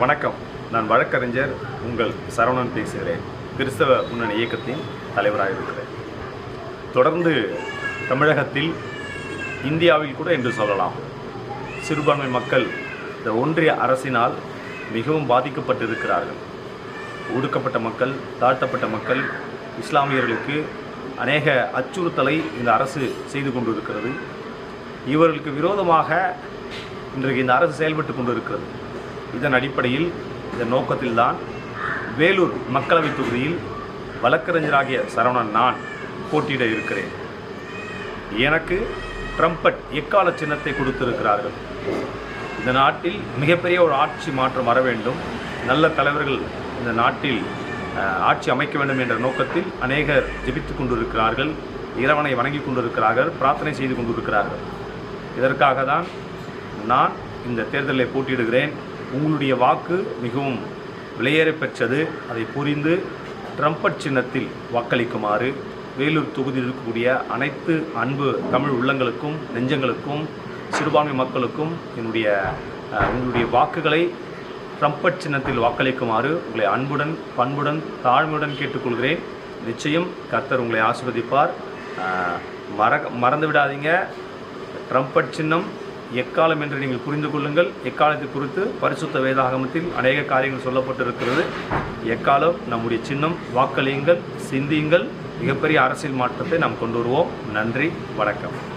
வணக்கம். நான் வழக்கறிஞர் உங்கள் சரவணன் பேசுகிறேன். கிறிஸ்தவ முன்னணி இயக்கத்தின் தலைவராக இருக்கிறேன். தொடர்ந்து தமிழகத்தில் இந்தியாவில் கூட என்று சொல்லலாம். சிறுபான்மை மக்கள் இந்த ஒன்றிய அரசினால் மிகவும் பாதிக்கப்பட்டிருக்கிறார்கள். ஒடுக்கப்பட்ட மக்கள் தாழ்த்தப்பட்ட மக்கள் இஸ்லாமியர்களுக்கு அநேக அச்சுறுத்தலை இந்த அரசு செய்து கொண்டிருக்கிறது. இவர்களுக்கு விரோதமாக இன்றைக்கு இந்த அரசு செயல்பட்டு கொண்டிருக்கிறது. இதன் அடிப்படையில் இதன் நோக்கத்தில்தான் வேலூர் மக்களவைத் தொகுதியில் வழக்கறிஞராகிய சரவணன் நான் போட்டியிட இருக்கிறேன். எனக்கு ட்ரம்பட் எக்கால சின்னத்தை கொடுத்திருக்கிறார்கள்? இந்த நாட்டில் மிகப்பெரிய ஒரு ஆட்சி மாற்றம் வர வேண்டும். நல்ல தலைவர்கள் இந்த நாட்டில் ஆட்சி அமைக்க வேண்டும் என்ற நோக்கத்தில் அநேகர் ஜெபித்துக் கொண்டிருக்கிறார்கள். இறைவனை வணங்கி கொண்டிருக்கிறார்கள். பிரார்த்தனை செய்து கொண்டிருக்கிறார்கள். இதற்காக தான் நான் இந்த தேர்தலில் போட்டியிடுகிறேன். உங்களுடைய வாக்கு மிகவும் விலையேற பெற்றது. அதை புரிந்து ட்ரம்பட் சின்னத்தில் வாக்களிக்குமாறு வேலூர் தொகுதியில் இருக்கக்கூடிய அனைத்து அன்பு தமிழ் உள்ளங்களுக்கும் நெஞ்சங்களுக்கும் சிறுபான்மை மக்களுக்கும் என்னுடைய உங்களுடைய வாக்குகளை ட்ரம்பட் சின்னத்தில் வாக்களிக்குமாறு உங்களை அன்புடன் பண்புடன் தாழ்மையுடன் கேட்டுக்கொள்கிறேன். நிச்சயம் கர்த்தர் உங்களை ஆசிர்வதிப்பார். மற மறந்து விடாதீங்க ட்ரம்பட் சின்னம் எக்காலம் என்று நீங்கள் புரிந்து கொள்ளுங்கள். எக்காலத்தை குறித்து பரிசுத்த வேதாகமத்தில் அநேக காரியங்கள் சொல்லப்பட்டிருக்கிறது. எக்காலம்? நம்முடைய சின்னம். வாக்களியுங்கள் சிந்தியுங்கள். மிகப்பெரிய அரசியல் மாற்றத்தை நாம் கொண்டு வருவோம். நன்றி வணக்கம்.